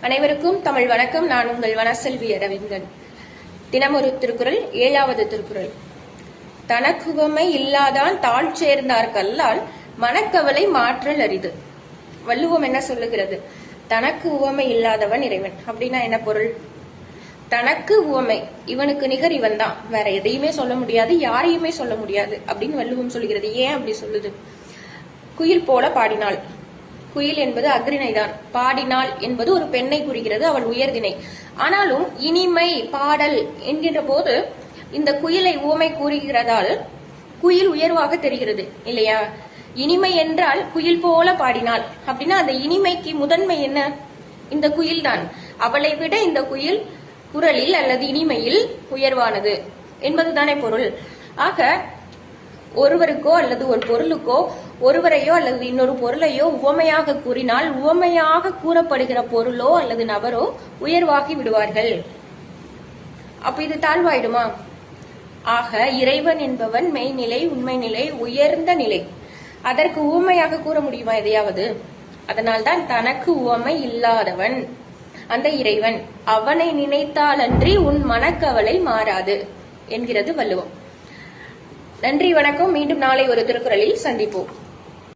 அனைவருக்கும் தமிழ் வணக்கம். நான் உங்கள் வனசெல்வி அரவிந்தன் தினமொரு திருக்குறள் ஏழாவது திருக்குறள். தனக்குவமை இல்லாதான் தாழ் சேர்ந்தார் கல்லால் மனக்கவலை மாற்றல் அரிது. வள்ளுவம் என்ன சொல்லுகிறது? தனக்கு உவமை இல்லாதவன் இறைவன். அப்படின்னா என்ன பொருள்? தனக்கு உவமை. இவனுக்கு நிகர் இவன் தான். வேற எதையுமே சொல்ல முடியாது யாரையுமே சொல்ல முடியாது அப்படின்னு வள்ளுவம் சொல்கிறது ஏன் அப்படி சொல்லுது? குயில் போல பாடினாள். குயில் என்பது அக்ரிணைதான் பாடினாள் என்பது ஒரு பெண்ணை குறிக்கிறது அவள் உயர்தினை ஆனாலும் இனிமை பாடல் என்கின்ற போது இந்த குயிலை உவமை கூறுகிறதால் குயில் உயர்வாக தெரிகிறது இல்லையா? இனிமை என்றால் குயில் போல பாடினாள் அப்படின்னா அந்த இனிமைக்கு முதன்மை என்ன? இந்த குயில் தான் அவளை விட இந்த குயில் குரலில் அல்லது இனிமையில் உயர்வானது. என்பதுதானே பொருள். ஆக ஒருவருக்கோ அல்லது ஒரு பொருளுக்கோ ஒருவரையோ அல்லது இன்னொரு பொருளையோ உவமையாக கூறினால் உவமையாக கூறப்படுகிற பொருளோ அல்லது நபரோ உயர்வாகி விடுவார்கள். அப்ப இது தாழ்வாயிடுமா? ஆக இறைவன் என்பவன் மெய்நிலை உண்மை நிலை உயர்ந்த நிலை. அதற்கு உவமையாக கூற முடியுமா எதையாவது? அதனால்தான் தனக்கு உவமை இல்லாதவன் அந்த இறைவன் அவனை நினைத்தாலன்றி உன் மனக்கவலை மாறாது என்கிறது வள்ளுவம். நன்றி வணக்கம். மீண்டும் நாளை ஒரு திருக்குறளில் சந்திப்போம்.